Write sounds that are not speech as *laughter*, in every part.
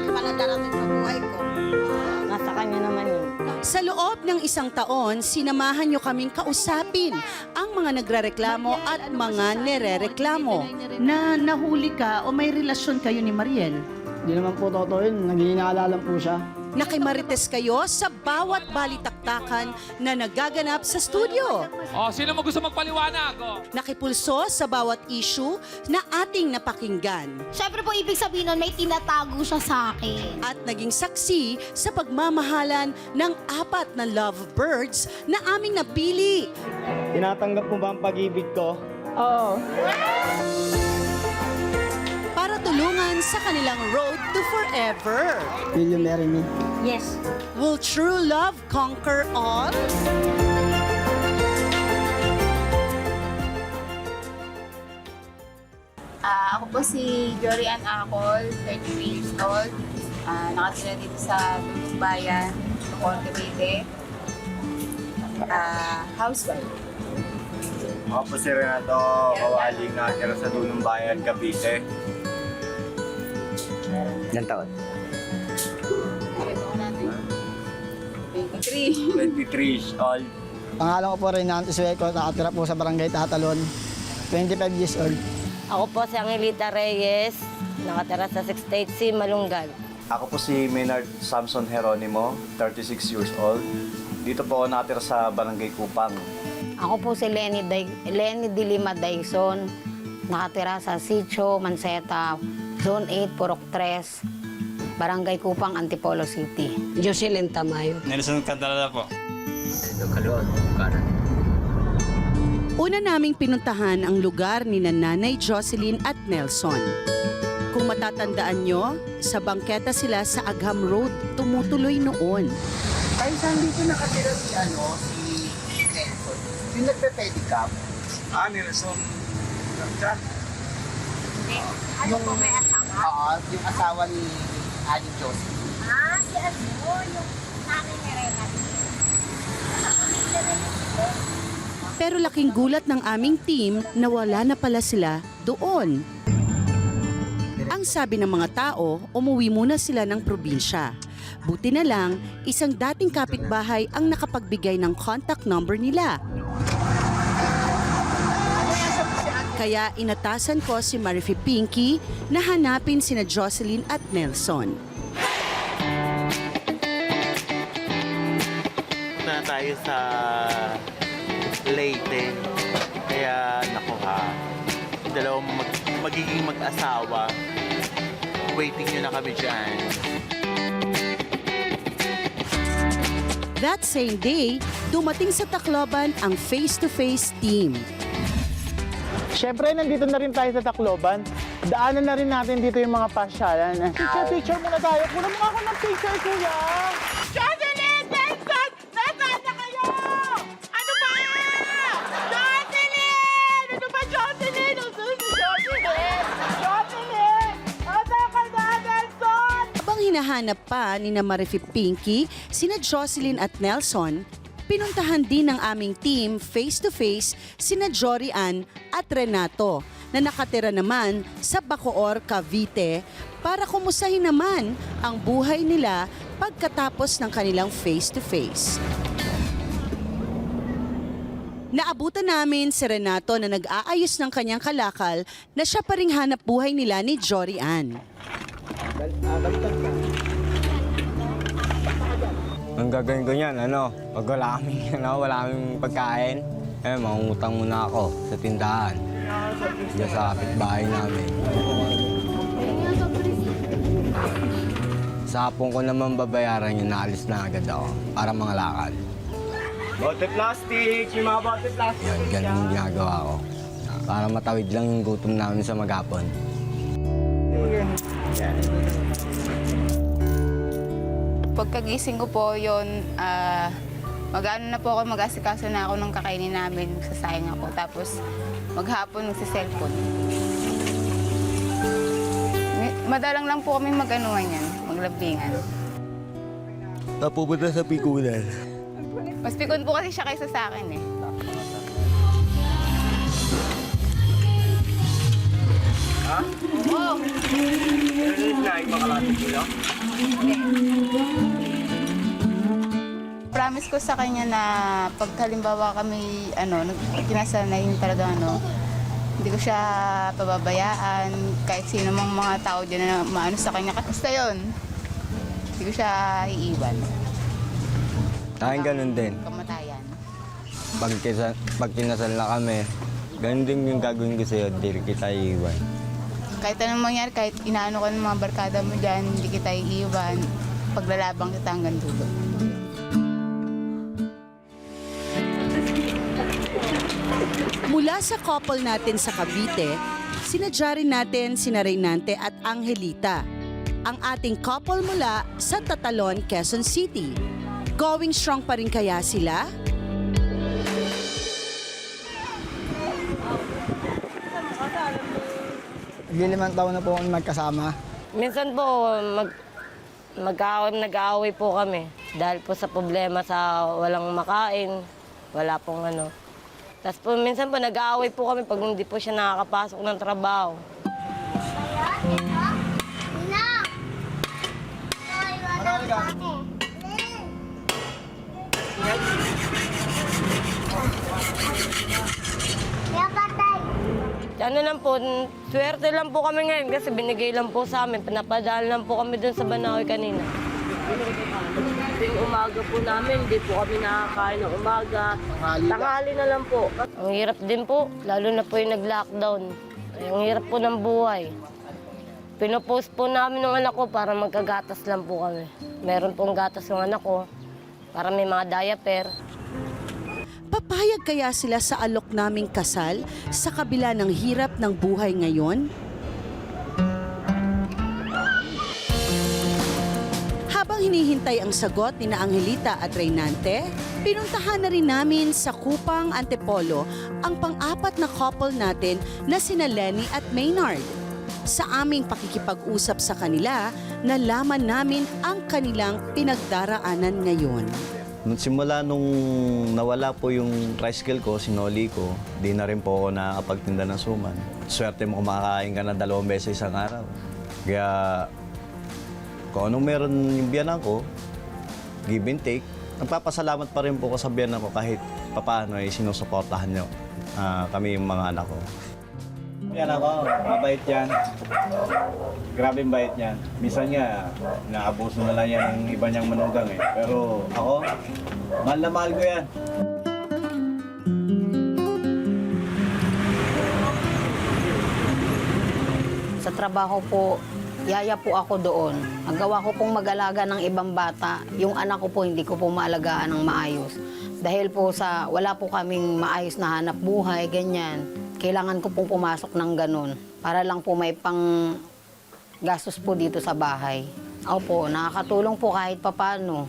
laki pa na darating sa buhay ko. Nasa kanya naman yun. Sa loob ng isang taon, sinamahan nyo kaming kausapin ang mga nagrereklamo at mga nerereklamo. Na nahuli ka o may relasyon kayo ni Mariel? Hindi naman po totoo yun. Naghihinala lang po siya. Nakimarites kayo sa bawat balitaktakan na nagaganap sa studio. Oh, sino mo gusto magpaliwanag? Oh. Nakipulso sa bawat issue na ating napakinggan. Siyempre po, ibig sabihin nun, may tinatago siya sa akin. At naging saksi sa pagmamahalan ng apat na lovebirds na aming napili. Tinatanggap mo ba ang pag-ibig ko? Oo. Sa kanilang road to forever. Will you marry me? Yes. Will true love conquer all? Ah, ako po si Jorian Acol, 33 years old. Ah, nakatira dito sa Lulong Bayan, Lucorte, Cavite. Ah, housewife. Ako po si Renato Kawaling na tira sa Dunong Bayan, Cavite. Ilan taon? Ito ko natin. 23. 23 years old. Pangalan ko po rin Nanto Sueco. Nakatira po sa Barangay Tatalon. 25 years old. Ako po si Angelita Reyes, nakatira sa 6th C, Malunggay. Ako po si Maynard Samson Heronimo, 36 years old. Dito po ako nakatira sa Barangay Kupang. Ako po si Lenny, Day, Lenny Dilima Dyson, nakatira sa Sitio, Manseta, Zone 8, Purok 3, Barangay Kupang, Antipolo City. Jocelyn Tamayo. Nelson Candela po. Una naming pinuntahan ang lugar ni Nanay Jocelyn at Nelson. Kung matatandaan nyo, sa bangketa sila sa Agham Road tumutuloy noon. Ay, saan dito nakatira si ano, si Nelson? Yung nagpe-pedicab. Ah, Nelson. Ano po may asawa? Oo, yung asawa ni Aling Josie. Ah, si ano, yung nanay ni. Pero laking gulat ng aming team na wala na pala sila doon. Ang sabi ng mga tao, umuwi muna sila ng probinsya. Buti na lang, isang dating kapitbahay ang nakapagbigay ng contact number nila. Kaya inatasan ko si Marifi Pinky na hanapin sina Jocelyn at Nelson. Na tayo sa Leyte. Kaya, naku ha, dalawang mag- magiging mag-asawa, waiting nyo na kami dyan. That same day, dumating sa Tacloban ang face-to-face team. Siyempre, nandito na rin tayo sa Tacloban. Daanan na rin natin dito yung mga pasyalan. Picture, picture muna tayo. Kunan mo ako ng picture, kuya. Jocelyn! Nelson! Nasaan na kayo? Ano ba? Jocelyn! Ano ba, Jocelyn? Usun si Jocelyn! Jocelyn! Ano ka na, Nelson? Habang hinahanap pa ni na Marifi Pinky, sina Jocelyn at Nelson, pinuntahan din ng aming team face-to-face sina Jory Ann at Renato na nakatira naman sa Bacoor, Cavite para kumusahin naman ang buhay nila pagkatapos ng kanilang face-to-face. Naabutan namin si Renato na nag-aayos ng kanyang kalakal na siya pa ring hanap buhay nila ni Jory Ann. Ang gagawin ko niyan, ano, pag wala kami, *laughs* ano, wala kaming pagkain, eh, mangungutang muna ako sa tindahan. Diyan sa kapitbahay namin. Sa hapon ko naman babayaran yung naalis na agad ako para mga lakad. Bote plastic! Yung mga bote plastic! Yan, ganun yung ginagawa ko. Para matawid lang yung gutom namin sa maghapon. Pagkagising ko po yun, ah, mag-ano na po ako, mag-asikaso na ako ng kakainin namin, sasayang ako. Tapos maghapon magsa-cellphone. Mi- Madalang lang po kami mag-anuhan yan, maglabingan. Napupunta sa pikunan. Mas pikon po kasi siya kaysa sa akin eh. Nice. Promise ko sa kanya na pag halimbawa kami, ano, kinasanayin talaga, ano, hindi ko siya pababayaan. Kahit sino mang mga tao dyan na maano sa kanya, basta yun. Hindi ko siya iiwan. Tayong ganun din. Kamatayan. Pag, kisa, pag kinasal na kami, ganun din yung gagawin ko sa'yo, di rin kita iiwan. Kahit anong mangyari, kahit inaano ka ng mga barkada mo dyan, hindi kita iiwan. Paglalabang kita hanggang dulo. Mula sa couple natin sa Cavite, sinadya rin natin sina Reynante at Angelita. Ang ating couple mula sa Tatalon, Quezon City. Going strong pa rin kaya sila? Limang taon na po kami magkasama. Minsan po, mag, mag nag-aaway po kami. Dahil po sa problema sa walang makain, wala pong ano. Tapos po, minsan po nag-aaway po kami pag hindi po siya nakakapasok ng trabaho. Ano lang po, swerte lang po kami ngayon kasi binigay lang po sa amin. Pinapadaan lang po kami dun sa Banawi kanina. Yung umaga po namin, hindi po kami nakakain ng umaga. Tanghali na lang po. Ang hirap din po, lalo na po yung nag-lockdown. Ang hirap po ng buhay. Pinopost po namin ng anak ko para magkagatas lang po kami. Meron pong gatas yung anak ko para may mga diaper. Papayag kaya sila sa alok naming kasal sa kabila ng hirap ng buhay ngayon? Habang hinihintay ang sagot ni na Angelita at Reynante, pinuntahan na rin namin sa Kupang Antipolo ang pang-apat na couple natin na sina Lenny at Maynard. Sa aming pakikipag-usap sa kanila, nalaman namin ang kanilang pinagdaraanan ngayon. Nung simula nung nawala po yung tricycle ko, sinoli ko, di na rin po ako nakakapagtinda ng suman. Swerte mo kumakain ka na dalawang beses isang araw. Kaya kung anong meron yung biyanan ko, give and take, nagpapasalamat pa rin po ko sa biyanan ko kahit papaano ay sinusuportahan nyo ah, kami yung mga anak ko. Yan ako, mabait yan. Grabe yung bait niyan. Minsan nga, naabuso na lang yan ng iba niyang manugang eh. Pero ako, mahal na mahal ko yan. Sa trabaho po, yaya po ako doon. Ang gawa ko pong mag-alaga ng ibang bata, yung anak ko po hindi ko po maalagaan ng maayos. Dahil po sa wala po kaming maayos na hanap buhay, ganyan. Kailangan ko pong pumasok ng ganun para lang po may pang gastos po dito sa bahay. Opo, nakakatulong po kahit papano.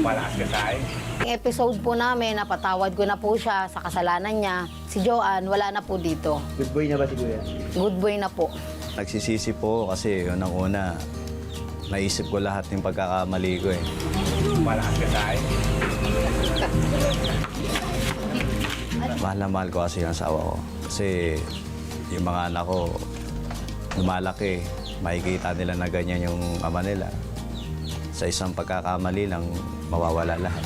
Malakas ka tayo. Yung episode po namin, napatawad ko na po siya sa kasalanan niya. Si Joanne, wala na po dito. Good boy na ba si Kuya? Good boy na po. Nagsisisi po kasi unang-una, naisip ko lahat ng pagkakamali ko eh. Malakas ka tayo. Mahal na mahal ko kasi yung asawa ko. Kasi yung mga anak ko, lumalaki, makikita nila na ganyan yung ama nila. Sa isang pagkakamali lang, mawawala lahat.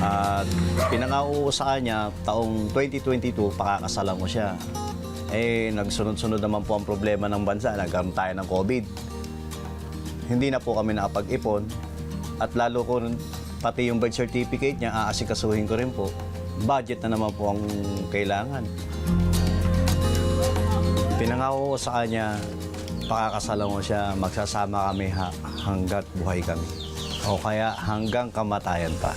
At pinangako ko sa kanya, taong 2022, pakakasalan ko siya. Eh, nagsunod-sunod naman po ang problema ng bansa. Nagkaroon tayo ng COVID. Hindi na po kami nakapag-ipon. At lalo ko, pati yung birth certificate niya, aasikasuhin ko rin po. Budget na naman po ang kailangan. Pinangako ko sa kanya, pakakasalan ko siya, magsasama kami ha- hanggat buhay kami. O kaya hanggang kamatayan pa.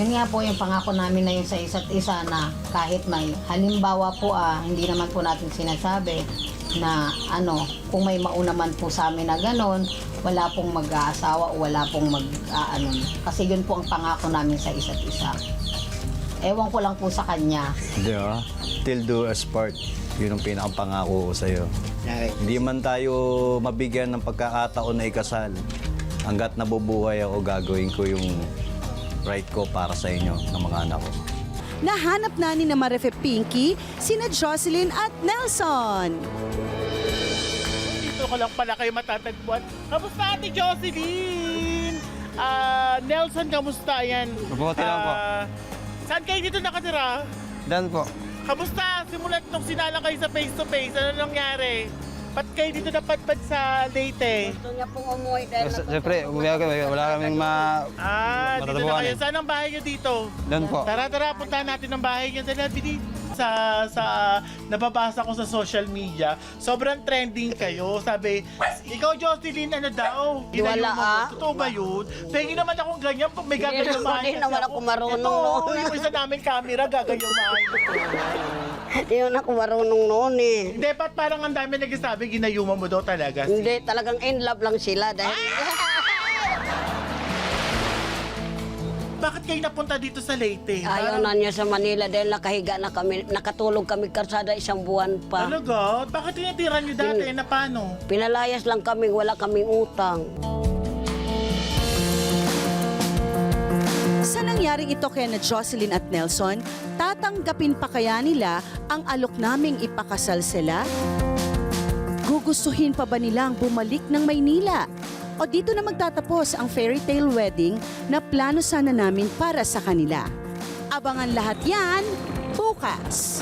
Yun nga po yung pangako namin na yun sa isa't isa na kahit may halimbawa po ah, hindi naman po natin sinasabi na ano, kung may mauna man po sa amin na ganon, wala pong mag-aasawa o wala pong mag ano, Kasi yun po ang pangako namin sa isa't isa. Ewan ko lang po sa kanya. Di ba? Till do us part. Yun ang pinakapangako ko sa'yo. Hindi man tayo mabigyan ng pagkakataon na ikasal. Hanggat nabubuhay ako, gagawin ko yung right ko para sa inyo ng mga anak ko. Nahanap na ni na Marife Pinky, sina Jocelyn at Nelson. Dito ko lang pala kayo matatagpuan. Kamusta Ate Jocelyn? Ah, Nelson, kamusta? Ayan. Mabuti lang po. Ah, saan kayo dito nakatira? Dan po. Kamusta? Simulat nung sinala kayo sa face-to-face, ano nangyari? Ba't kayo dito napadpad sa Leyte? Gusto niya pong umuwi dahil Siyempre, wala kaming ma... Ah, dito na Matatabuhan kayo. eh. Saan ang bahay nyo dito? Dan po. Tara, tara, puntahan natin ang bahay nyo. Dala, bili. Sa, sa, nababasa ko sa social media, sobrang trending kayo. Sabi, ikaw Jocelyn, ano daw? Wala, mo. ah. Totoo ba yun? Pengi naman akong ganyan pag may gagayumahan. hindi naman ako marunong Ito, noon. yung isa namin camera, gagayumahan. Hindi ako marunong noon eh. Hindi, ba't parang ang dami nagsasabi, ginayuma mo daw talaga? Hindi, talagang in love lang sila dahil Bakit kayo napunta dito sa Leyte? ayaw na niya sa Manila dahil nakahiga na kami, nakatulog kami karsada isang buwan pa. Talaga? Bakit tinitira nyo dati? Na paano? Pinalayas lang kami, wala kaming utang. Sa nangyaring ito kay na Jocelyn at Nelson, tatanggapin pa kaya nila ang alok naming ipakasal sila? Gugustuhin pa ba nilang bumalik ng Maynila? O dito na magtatapos ang fairy tale wedding na plano sana namin para sa kanila? Abangan lahat yan bukas!